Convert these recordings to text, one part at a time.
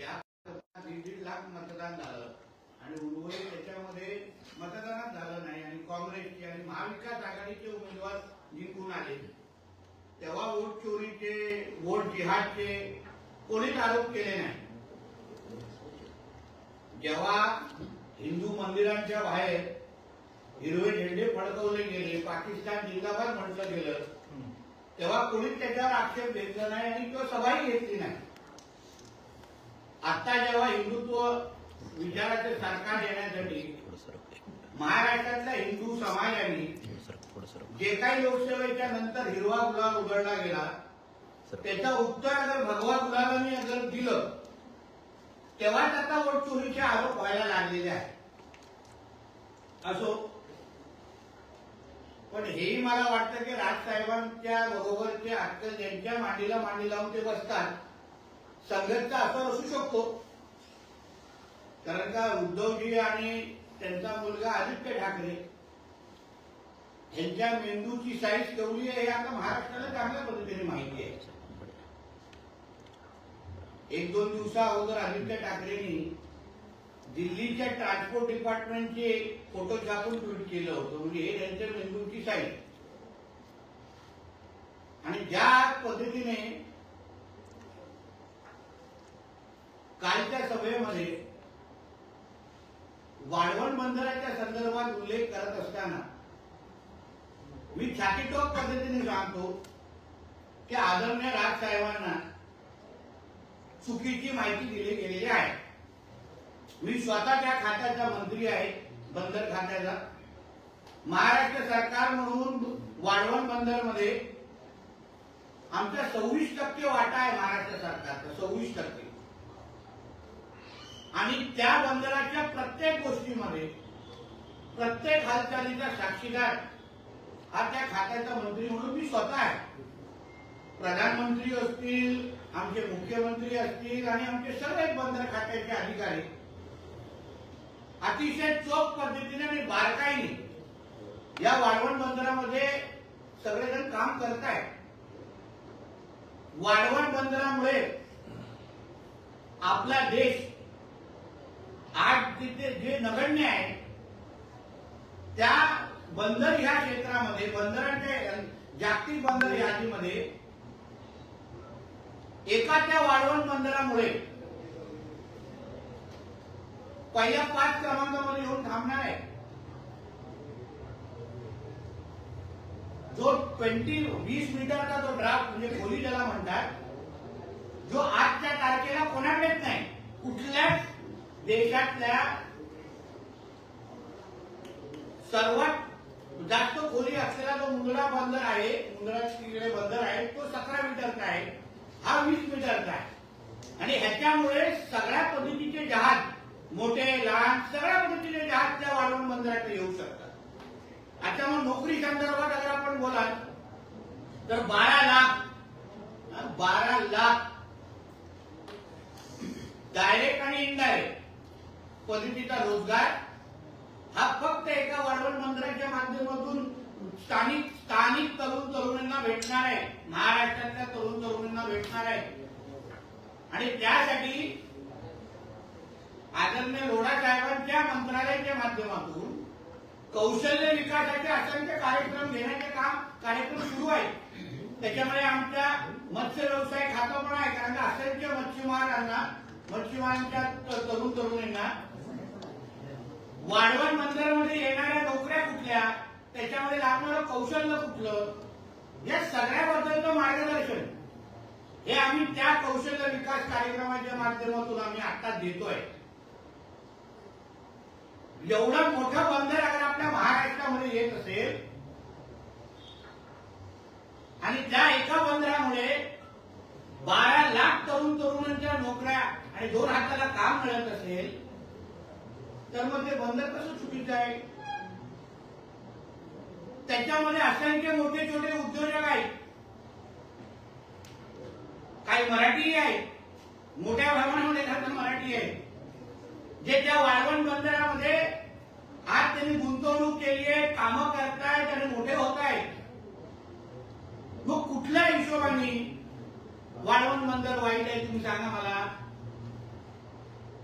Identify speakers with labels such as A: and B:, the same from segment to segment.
A: दीड दीड लाख मतदान झालं. आणि उर्वरित त्याच्यामध्ये मतदानच झालं नाही आणि काँग्रेसचे आणि महाविकास आघाडीचे उमेदवार जिंकून आले. तेव्हा वोट चोरीचे वोट जिहादचे कोणीच आरोप केले नाही. जेव्हा हिंदू मंदिरांच्या बाहेर हिरवे झेंडे फडकवले गेले पाकिस्तान जिंदाबाद म्हटलं गेलं तेव्हा कोणीच त्याच्यावर आक्षेप घेतला नाही आणि किंवा सभाही घेतली नाही. आता जेव्हा हिंदुत्व विचाराचे सरकार येण्यासाठी महाराष्ट्रातल्या हिंदू समाजाने जे काही लोकसेवेच्या नंतर हिरवा गुलाब उधळला गेला त्याचं उत्तर जर भगवा गुलाबांनी जर दिलं तेव्हाच आता वोट चोरीचे आरोप व्हायला लागलेले आहेत. असो. पण हेही मला वाटतं की राजसाहेबांच्या बरोबरचे अक्कल ज्यांच्या मांडीला मांडी लावून ते बसतात संघटचा असा असू शकतो. कारण का उद्धवजी आणि त्यांचा मुलगा आदित्य ठाकरे यांच्या मेंदूची साईज केवढी आहे हे आता महाराष्ट्राला चांगल्या पद्धतीने माहिती आहे. एक दोन दिवसा अगोदर आदित्य ठाकरेंनी दिल्लीच्या ट्रान्सपोर्ट डिपार्टमेंटचे फोटो छापून ट्विट केलं होतं. म्हणजे हे त्यांच्या मेंदूची साईज. आणि ज्या पद्धतीने कालच्या सभेमध्ये वाढवण बंदराच्या संदर्भात उल्लेख करत असताना मी छातीटोक पद्धतीने सांगतो की आदरणीय राजसाहेबांना चुकीची माहिती दिली गेलेली आहे. मी स्वतः त्या खात्याचा मंत्री आहे बंदर खात्याचा. महाराष्ट्र सरकार म्हणून वाढवण बंदरमध्ये आमचा सव्वीस टक्के वाटा आहे महाराष्ट्र सरकारचा सव्वीस टक्के. आणि त्या बंदराच्या प्रत्येक गोष्टीमध्ये प्रत्येक हालचालीचा साक्षीदार हा त्या खात्याचा मंत्री म्हणून मी स्वतः आहे. प्रधानमंत्री असतील आमचे मुख्यमंत्री असतील आणि आमचे सर्व बंदर खात्याचे अधिकारी. अतिशय चोख पद्धतीने आणि बारकाईने या वाढवण बंदरामध्ये सगळेजण काम करतायत. वाढवण बंदरामुळे आपला देश आज तिथे जे नगण्य आहे त्या बंदर ह्या क्षेत्रामध्ये बंदरांच्या जागतिक बंदर यादीमध्ये एका त्या वाढवण बंदरामुळे पहिल्या पाच क्रमांकामध्ये येऊन थांबणार आहे. जो ट्वेंटी वीस मीटरचा जो ड्राफ्ट म्हणजे खोली ज्याला म्हणतात जो आजच्या तारखेला कोणाकडेच नाही कुठल्याच देशातल्या सर्वात जास्त खोली असलेला जो मुंगळा बंदर आहे मुंगळा तिकडे बंदर आहे तो सतरा मीटरचा आहे? हा वीस मीटरचा आहे? आणि ह्याच्यामुळे सगळ्या पद्धतीचे जहाज मोठे लहान सगळ्या पद्धतीचे जहाज त्या वाढवून बंदरात येऊ शकतात. आता मग नोकरी संदर्भात अगर आपण बोलाल तर बारा लाख बारा लाख डायरेक्ट आणि इनडायरेक्ट क्वालिटीचा रोजगार. हा फक्त एका वाढवण मंदिराच्या माध्यमातून स्थानिक स्थानिक तरुण तरुणींना भेटणार आहे. महाराष्ट्रातल्या तरुण तरुणींना भेटणार आहे. आणि त्यासाठी आदरणीय लोढा साहेबांच्या मंत्रालयाच्या माध्यमातून कौशल्य विकासाचे असंख्य कार्यक्रम घेण्याचे काम कार्यक्रम सुरू आहे त्याच्यामुळे आमच्या मत्स्य व्यवसाय खातं पण आहे कारण असंख्य मच्छीमारांना मच्छीमारांच्या तरुण तरुणींना वाढवण मंदिरामध्ये येणाऱ्या नोकऱ्या कुठल्या त्याच्यामध्ये लागणारं कौशल्य कुठलं या सगळ्याबद्दलचं मार्गदर्शन. हे आम्ही त्या कौशल्य विकास कार्यक्रमाच्या माध्यमातून आम्ही आता देतोय. एवढं मोठं बंदर अगर आपल्या महाराष्ट्रामध्ये येत असेल आणि त्या एका बंदरामुळे बारा लाख तरुण तरुणांच्या नोकऱ्या आणि दोन हाताला काम मिळत असेल तर मग ते बंदर कसं चुकीचं आहे? त्याच्यामध्ये असंख्य मोठे छोटे उद्योजक आहेत. काही मराठी आहेत. मोठ्या प्रमाणामध्ये एखादं मराठी आहे जे त्या वाळवण बंदरामध्ये आज त्यांनी गुंतवणूक केली आहे कामं करतायत आणि मोठे होत आहेत मग कुठल्या हिशोबाने वाळवण बंदर वाईट आहे तुम्ही सांगा मला?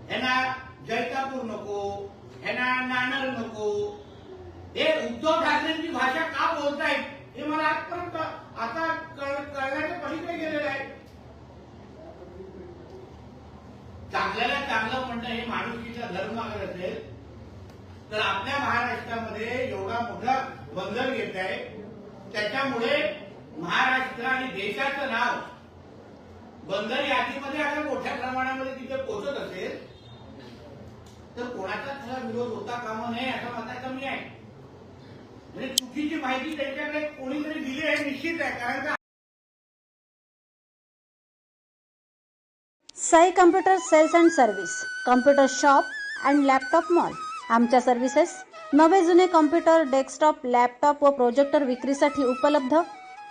A: ह्यांना जैतापूर नको ह्यांना नाणार नको. हे उद्धव ठाकरेंची भाषा का बोलतायत हे मला आजपर्यंत आता कळ- कळण्याच्या पलीकडे गेलेलं आहे. चांगल्याला चांगलं म्हणणं हे माणुसकीचा धर्म अगर असेल तर आपल्या महाराष्ट्रामध्ये एवढा मोठा बंदर येत आहे. त्याच्यामुळे महाराष्ट्र आणि देशाचं नाव बंदर यादीमध्ये अगर मोठ्या प्रमाणामध्ये तिथे पोहोचत असेल तर कोणाचा खरा विरोध होता कामा नये असं मताचं मी आहे. म्हणजे चुकीची माहिती त्यांच्याकडे कोणीतरी दिली आहे निश्चित आहे कारण का?
B: Sai computer sales and service computer shop and laptop mall. आमच्या सर्व्हिसेस नवे जुने कम्प्युटर डेस्कटॉप लॅपटॉप व प्रोजेक्टर विक्रीसाठी उपलब्ध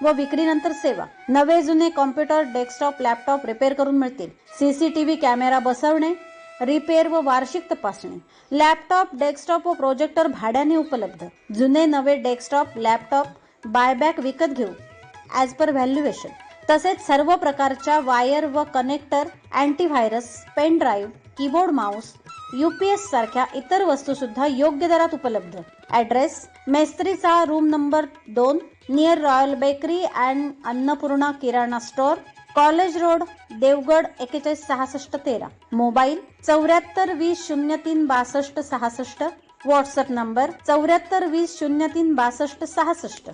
B: व विक्रीनंतर सेवा. नवे जुने कॉम्प्युटर डेस्कटॉप लॅपटॉप रिपेअर करून मिळतील. सीसीटीव्ही कॅमेरा बसवणे रिपेअर व वार्षिक तपासणी. लॅपटॉप डेस्कटॉप व प्रोजेक्टर भाड्याने उपलब्ध. जुने नवे डेस्कटॉप लॅपटॉप बायबॅक विकत घेऊ. ॲज पर व्हॅल्युएशन तसेच सर्व प्रकारच्या वायर व connector antivirus pen drive keyboard mouse UPS सारख्या इतर वस्तू सुद्धा योग्य दरात उपलब्ध. ॲड्रेस मेस्त्रीचा रूम नंबर दोन near royal bakery and Annapurna Kirana store college road Devgad एकेचाळीस सहासष्ट तेरा. मोबाईल चौऱ्याहत्तर वीस शून्य तीन बासष्ट सहासष्ट. व्हॉट्सअप नंबर चौऱ्याहत्तर वीस शून्य तीन बासष्ट सहासष्ट.